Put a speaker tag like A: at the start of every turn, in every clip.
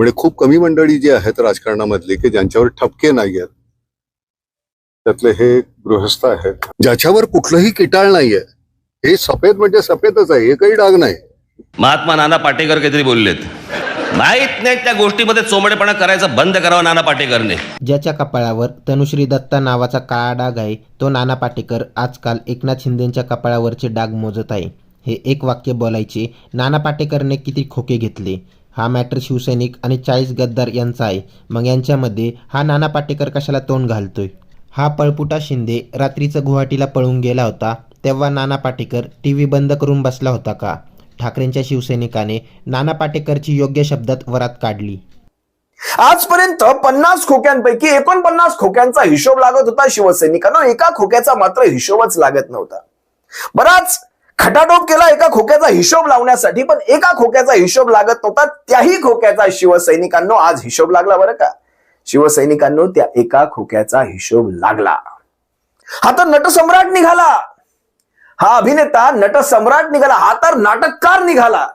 A: म्हणजे खूप कमी मंडळी जी आहेत राजकारणामधली की ज्यांच्यावर ठपके नाही आहेत. त्यातले हे गृहस्थ आहेत. ज्याच्यावर कुठलंही किटाळ नाहीये. हे सफेद म्हणजे सफेदच आहे एकही डाग नाही.
B: महात्मा नाना पाटेकर काहीतरी बोललेत. माहीत नाही त्या गोष्टीमध्ये चोमडेपणा करायचं बंद करावं नाना पाटेकरने.
C: ज्याच्या कपाळावर तनुश्री दत्ता नावाचा काळा डाग आहे तो नाना पाटेकर आजकाल एकनाथ शिंदेच्या कपाळावरचे डाग मोजत आहे. हे एक वाक्य बोलायचे नाना पाटेकरने किती खोके घेतले. हा मॅटर शिवसैनिक आणि चाळीस गद्दार यांचा आहे. मग यांच्यामध्ये हा नाना पाटेकर कशाला तोंड घालतोय? हा पळपुटा शिंदे रात्रीचं गुवाहाटीला पळून गेला होता तेव्हा नाना पाटेकर टी व्ही बंद करून बसला होता का? ठाकरेंच्या शिवसैनिकाने नाना पाटेकरची योग्य शब्दात वरात काढली.
D: आजपर्यंत पन्नास खोक्यांपैकी एकोणपन्नास खोक्यांचा हिशोब लागत होता शिवसैनिकांना. एका खोक्याचा मात्र हिशोबच लागत नव्हता. बराच खटाटोप केला एका खोक्याचा हिशोब लावण्यासाठी पण एका खोक्याचा हिशोब लागत नव्हता त्याही खोक्याचा शिवसैनिकांनो आज हिशोब लागला बरं का. शिवसैनिकांनो त्या एका खोक्याचा हिशोब लागला. हा तर नटसम्राट निघाला. हा अभिनेता नटसम्राट निघाला. हा तर नाटककार निघाला.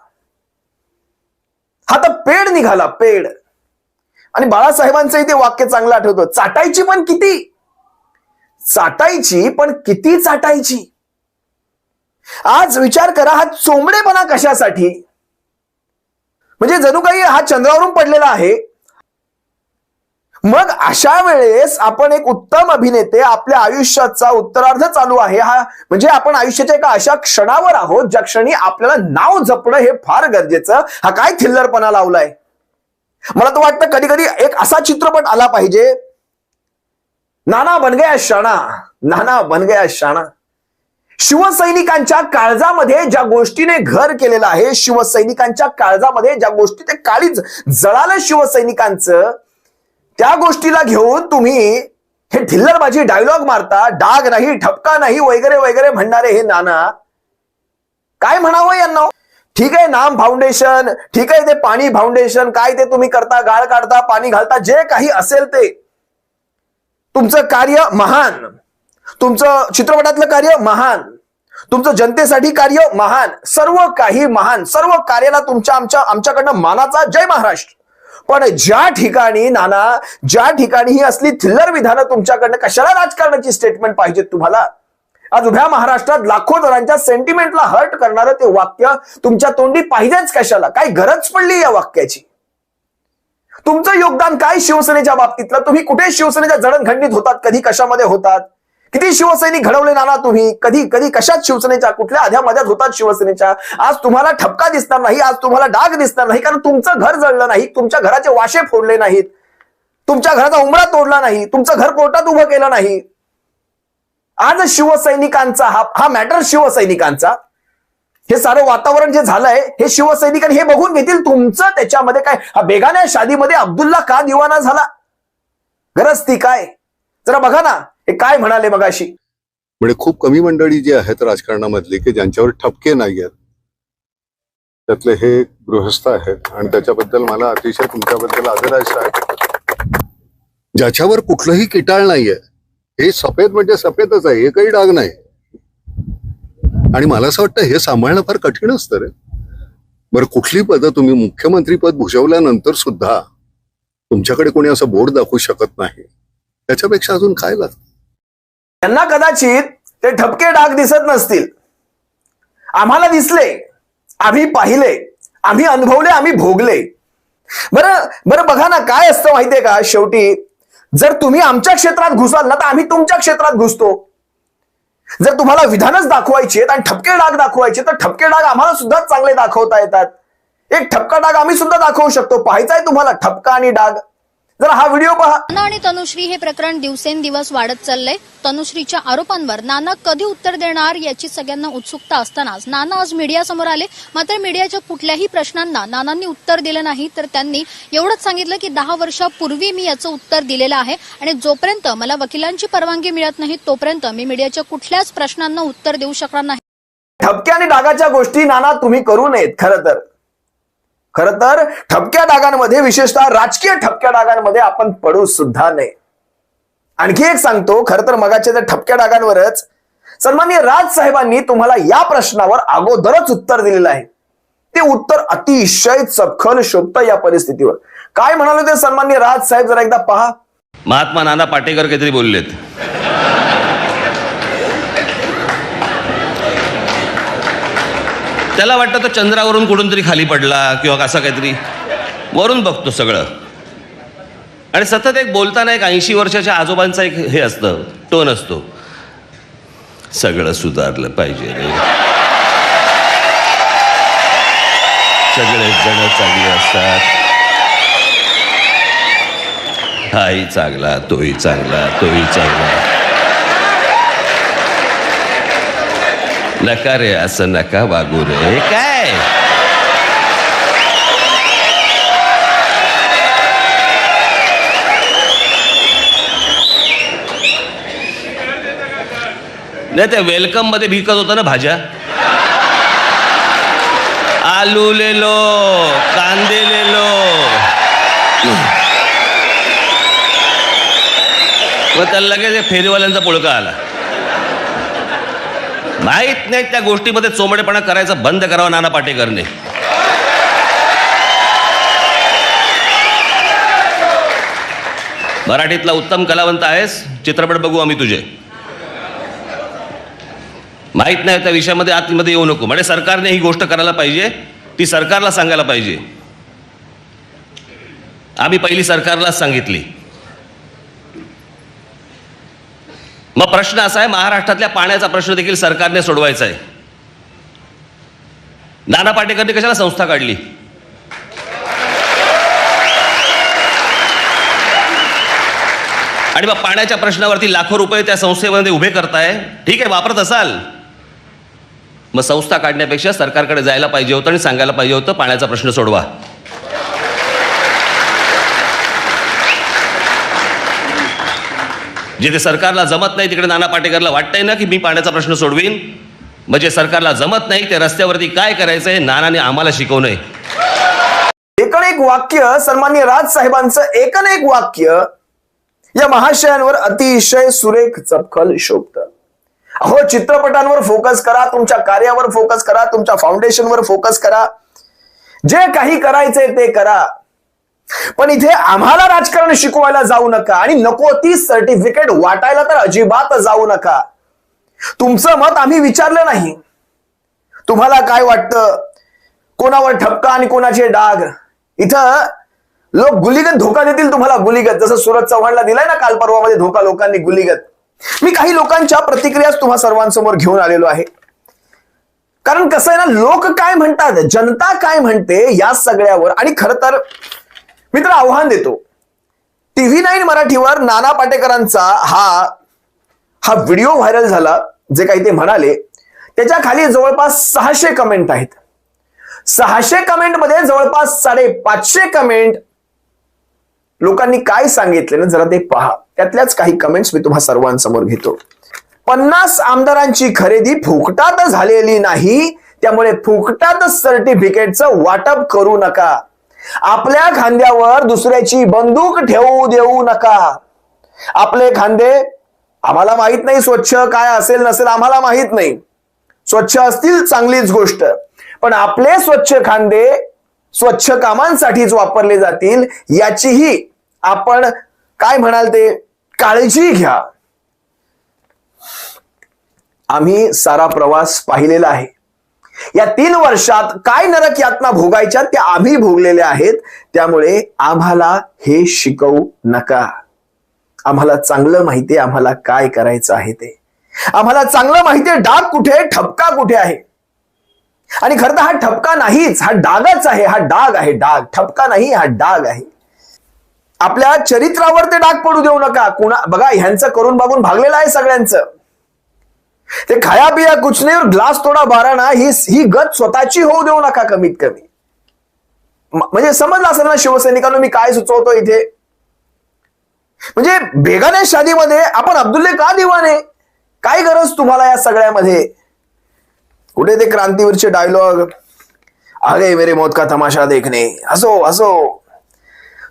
D: हा तर पेड निघाला पेड. आणि बाळासाहेबांचं इथे वाक्य चांगलं आठवतं. चाटायची पण किती? चाटायची पण किती चाटायची? आज विचार करा हा चोंबडेपणा कशासाठी? म्हणजे जणू काही हा चंद्रावरून पडलेला आहे. मग अशा वेळेस आपण एक उत्तम अभिनेते आपल्या आयुष्याचा उत्तरार्ध चालू आहे. हा म्हणजे आपण आयुष्याच्या एका अशा क्षणावर आहोत ज्या क्षणी आपल्याला नाव जपणं हे फार गरजेचं. हा काय थिल्लरपणा लावलाय? मला तर वाटतं कधी कधी एक असा चित्रपट आला पाहिजे. नाना बन गया शाणा नाना बन गया शाणा. शिवसैनिकांच्या काळजामध्ये ज्या गोष्टीने घर केलेलं आहे शिवसैनिकांच्या काळजामध्ये ज्या गोष्टी ते काळीच जळालं शिवसैनिकांचं त्या गोष्टीला घेऊन तुम्ही हे ठिल्लरबाजी डायलॉग मारता डाग नाही ठपका नाही वगैरे वगैरे म्हणणारे हे नाना. काय म्हणावं यांना? ठीक आहे नाम फाउंडेशन ठीक आहे ते पाणी फाउंडेशन काय ते तुम्ही करता गाळ काढता पाणी घालता जे काही असेल ते. तुमचं कार्य महान. तुमचं चित्रपटातलं कार्य महान. तुमचं जनतेसाठी कार्य महान. सर्व काही महान. सर्व कार्याला तुमच्या आमच्या आमच्याकडनं मानाचा जय महाराष्ट्र. पण ज्या ठिकाणी नाना ज्या ठिकाणी ही असली थिल्लर विधानं तुमच्याकडनं कशाला राजकारणाची स्टेटमेंट पाहिजे तुम्हाला? आज उभ्या महाराष्ट्रात लाखो जणांच्या सेंटिमेंटला हर्ट करणारं ते वाक्य तुमच्या तोंडी पाहिजेच कशाला? काय गरज पडली या वाक्याची. तुमचं योगदान काय शिवसेनेच्या बाबतीतलं? तुम्ही कुठे शिवसेनेच्या जडणघडणीत होतात? कधी कशामध्ये होतात? किती शिवसैनिक घडवले नाना तुम्ही? कधी कधी कशात शिवसेनेच्या? कुठल्या आध्या मध्यात होतात शिवसेनेच्या? आज तुम्हाला ठपका दिसणार नाही आज तुम्हाला डाग दिसणार नाही कारण तुमचं घर जळलं नाही तुमच्या घराचे वाशे फोडले नाहीत. तुमच्या घराचा उमरा तोडला नाही तुमचं घर कोर्टात उभं केलं नाही. आज शिवसैनिकांचा हा हा मॅटर शिवसैनिकांचा. हे सारं वातावरण जे झालंय हे शिवसैनिकांनी हे बघून घेतील तुमचं त्याच्यामध्ये काय? हा बेगान्या शादीमध्ये अब्दुल्ला का दिवाना झाला? गरज ती काय? जरा बघा ना. हे काय म्हणाले मगाशी?
A: म्हणजे खूप कमी मंडळी जी आहेत राजकारणामधली की ज्यांच्यावर ठपके नाही आहेत त्यातले हे गृहस्थ आहेत. आणि त्याच्याबद्दल मला अतिशय तुमच्याबद्दल आदरायचं आहे. ज्याच्यावर कुठलंही किटाळ नाहीये. हे सफेद म्हणजे सफेदच आहे एकही डाग नाही. आणि मला असं वाटतं हे सांभाळणं फार कठीण असतं रे. बरं कुठली पदं तुम्ही मुख्यमंत्री पद भूषवल्यानंतर सुद्धा तुमच्याकडे कोणी असं बोर्ड दाखवू शकत नाही? त्याच्यापेक्षा अजून काय लागतं?
D: त्यांना कदाचित ते ठपके डाग दिसत नसतील. आम्हाला दिसले आम्ही पाहिले आम्ही अनुभवले आम्ही भोगले. बरं बरं बघा ना काय असतं माहितीये का? शेवटी जर तुम्ही आमच्या क्षेत्रात घुसाल ना तर आम्ही तुमच्या क्षेत्रात घुसतो. जर तुम्हाला विधानच दाखवायची आहेत आणि ठपके डाग दाखवायचे तर ठपके डाग आम्हाला सुद्धा चांगले दाखवता येतात. एक ठपका डाग आम्ही सुद्धा दाखवू शकतो. पाहायचा आहे तुम्हाला ठपका आणि डाग. जरा हा व्हिडिओ पहा.
E: नाना आणि तनुश्री हे प्रकरण दिवसेंदिवस वाढत चाललंय. तनुश्रीच्या आरोपांवर नाना कधी उत्तर देणार याची सगळ्यांना उत्सुकता असतानाच नाना आज मीडियासमोर आले. मात्र मीडियाच्या कुठल्याही प्रश्नांना नानांनी उत्तर दिलं नाही तर त्यांनी एवढंच सांगितलं की दहा वर्षापूर्वी मी याचं उत्तर दिलेलं आहे आणि जोपर्यंत मला वकिलांची परवानगी मिळत नाही तोपर्यंत मी मीडियाच्या कुठल्याच प्रश्नांना उत्तर देऊ शकणार नाही.
D: ठपक्या आणि डागाच्या गोष्टी नाना तुम्ही करू नयेत खरं तर. खर तर ठपक्या डागांमध्ये विशेषतः राजकीय ठपक्या डागांमध्ये आपण पडू सुद्धा नाही आणखी एक सांगतो खर तर मगाच्या त्या ठपक्या डागांवरच सन्मान्य राज साहेबांनी तुम्हाला या प्रश्नावर अगोदरच उत्तर दिलेलं आहे. ते उत्तर अतिशय चपखल शोधतं या परिस्थितीवर. काय म्हणाले ते सन्मान्य राज साहेब जरा एकदा पहा.
B: महात्मा नाना पाटेकर काहीतरी बोललेत. त्याला वाटतं तो चंद्रावरून कुठून तरी खाली पडला किंवा कसा काहीतरी. वरून बघतो सगळं. आणि सतत एक बोलताना एक ऐंशी वर्षाच्या आजोबांचा एक हे असतं टोन असतो. सगळं सुधारलं पाहिजे रे. सगळे जण चांगले असतात. हाही चांगला तोही चांगला तोही चांगला. नका रे असं नका वागू रे. काय? नाही त्या वेलकममध्ये भिकत होतं ना भाज्या? आलू लेलो कांदे लेलो. मग त्याला लगेच फेरीवाल्यांचा पुळका आला. माहीत नाही त्या गोष्टीमध्ये चोमडेपणा करायचा बंद करावा नाना पाटेकरने. मराठीतला उत्तम कलावंत आहेस चित्रपट बघू आम्ही तुझे. माहीत नाही त्या विषयामध्ये आतमध्ये येऊ नको. म्हणजे सरकारने ही गोष्ट करायला पाहिजे ती सरकारला सांगायला पाहिजे. आम्ही पहिली सरकारलाच सांगितली. मग प्रश्न असा आहे महाराष्ट्रातल्या पाण्याचा प्रश्न देखील सरकारने सोडवायचा आहे. नाना पाटेकरने कशाला संस्था काढली? आणि मग पाण्याच्या प्रश्नावरती लाखो रुपये त्या संस्थेमध्ये उभे करताय ठीक आहे वापरत असाल. मग संस्था काढण्यापेक्षा सरकारकडे जायला पाहिजे होतं आणि सांगायला पाहिजे होतं पाण्याचा प्रश्न सोडवा. जिथे सरकारला जमत नाही तिकडे नाना पाटेकरला वाटतंय ना की मी पाण्याचा प्रश्न सोडवीन? म्हणजे सरकारला जमत नाही ते रस्त्यावरती काय करायचंय नानाने आम्हाला शिकवणं एकन
D: एकण एक वाक्य सन्मान्य राज साहेबांचं एकन एक वाक्य या महाशयांवर अतिशय सुरेख चपखल शोभत. अहो चित्रपटांवर फोकस करा तुमच्या कार्यावर फोकस करा तुमच्या फाउंडेशनवर फोकस करा. जे काही करायचंय ते करा. पण इथे आम्हाला राजकारण शिकवायला जाऊ नका आणि नको ती सर्टिफिकेट वाटायला तर अजिबात जाऊ नका. तुमचं मत आम्ही विचारलं नाही. तुम्हाला काय वाटतं? कोणावर ठपका आणि कोणाचे डाग? इथं लोक गुलिगत धोका देतील तुम्हाला गुलिगत. जसं सुरज चव्हाणला दिलाय ना काल पर्वामध्ये धोका लोकांनी गुलिगत. मी काही लोकांच्या प्रतिक्रियाच तुम्हा सर्वांसमोर घेऊन आलेलो आहे. कारण कसं आहे ना लोक काय म्हणतात? जनता काय म्हणते? या सगळ्यावर. आणि खर तर मी तर आव्हान देतो. टीव्ही नाईन मराठीवर नाना पाटेकरांचा हा हा व्हिडिओ व्हायरल झाला जे काही ते म्हणाले त्याच्याखाली जवळपास सहाशे कमेंट आहेत. सहाशे कमेंटमध्ये जवळपास साडेपाचशे कमेंट लोकांनी काय सांगितले ना जरा ते पहा. त्यातल्याच काही कमेंट्स मी तुम्हा सर्वांसमोर घेतो. पन्नास आमदारांची खरेदी फुकटात झालेली नाही त्यामुळे फुकटात सर्टिफिकेटचं वाटप करू नका. आपल्या खांद्यावर दुसऱ्याची बंदूक ठेवू देऊ नका. आपले खांदे आम्हाला माहीत नाही स्वच्छ काय असेल नसेल आम्हाला माहीत नाही. स्वच्छ असतील चांगलीच गोष्ट. पण आपले स्वच्छ खांदे स्वच्छ कामांसाठीच वापरले जातील याचीही आपण काय म्हणाल ते? काळजी घ्या. आम्ही सारा प्रवास पाहिलेला आहे. या तीन वर्षात काय नरक यातना भोगायच्या त्या आम्ही भोगलेल्या आहेत त्यामुळे आम्हाला हे शिकवू नका. आम्हाला चांगलं माहितीये आम्हाला काय करायचं आहे ते. आम्हाला चांगलं माहितीये डाग कुठे ठपका कुठे आहे. आणि खरं तर हा ठपका नाहीच हा डागच आहे हा डाग आहे डाग. ठपका नाही हा डाग आहे. आपल्या चरित्रावर ते डाग पडू देऊ नका. कुणा बघा ह्यांचं करून बघून भागलेलं आहे सगळ्यांचं. ते खाया पिया कुछ नाही और ग्लास थोडा बारा ना ही ही गत स्वतःची होऊ देऊ नका कमीत कमी. म्हणजे समजलं असेल ना शिवसैनिकांना मी काय सुचवतो इथे? म्हणजे बेगाने शादीमध्ये आपण अब्दुल्ले का दिवाने? काय गरज तुम्हाला या सगळ्यामध्ये? कुठे ते क्रांतीवीरचे डायलॉग आगे मेरे मौत का तमाशा देखणे हसो हसो.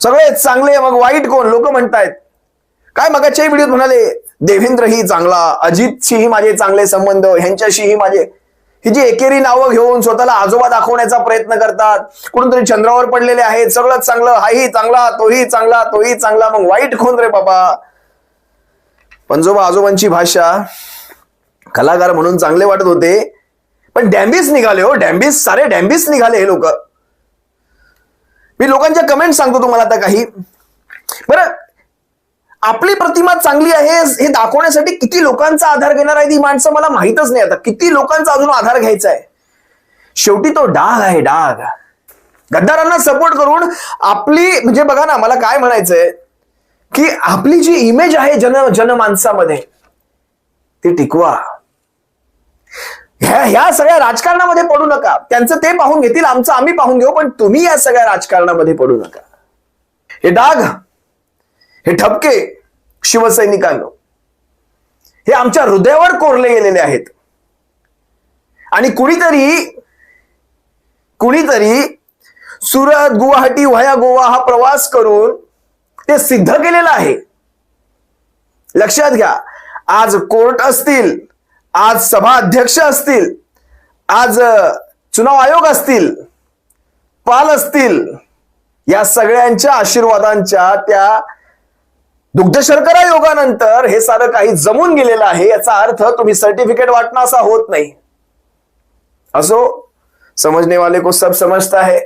D: सगळे चांगले मग वाईट कोण? लोक म्हणतायत. काय मगाच्याही व्हिडिओत म्हणाले देवेंद्रही चांगला अजितशीही माझे चांगले संबंध ह्यांच्याशीही माझे ही जी एकेरी नावं घेऊन स्वतःला आजोबा दाखवण्याचा प्रयत्न करतात कुठूनतरी चंद्रावर पडलेले आहेत सगळंच चांगलं हाही चांगला तोही चांगला तोही चांगला मग वाईट कोण रे बाबा? पंजोबा आजोबांची भाषा कलाकार म्हणून चांगले वाटत होते पण डॅम्बिस निघाले हो डॅम्बिस सारे डॅम्बिस निघाले हे लोक. मी लोकांच्या कमेंट सांगतो तुम्हाला आता काही. बरं आपली प्रतिमा चांगली आहे हे दाखवण्यासाठी किती लोकांचा आधार घेणार आहे ती माणसं मला माहितच नाही आता. किती लोकांचा अजून आधार घ्यायचा आहे? शेवटी तो डाग आहे डाग. गद्दारांना सपोर्ट करून आपली म्हणजे बघा ना मला काय म्हणायचंय की आपली जी इमेज आहे जन जनमानसामध्ये ती टिकवा. ह्या ह्या सगळ्या राजकारणामध्ये पडू नका. त्यांचं ते पाहून घेतील आमचं आम्ही पाहून घेऊ पण तुम्ही या सगळ्या राजकारणामध्ये पडू नका. हे डाग हे ठपके शिवसैनिकांनो. हे आमच्या हृदयावर कोरले गेलेले आहेत. आणि कुणीतरी कुणीतरी सुरत गुवाहाटी व्हाया गोवा हा प्रवास करून ते सिद्ध केलेलं आहे. लक्षात घ्या आज कोर्ट असतील आज सभा अध्यक्ष असतील आज चुनाव आयोग असतील पाल असतील या सगळ्यांच्या आशीर्वादांच्या त्या दुग्ध शर्करा योगानंतर हे सारं काही जमून गेलेलं आहे याचा अर्थ तुम्ही सर्टिफिकेट वाटणं असा होत नाही. असो समजने वाले को सब समजता है.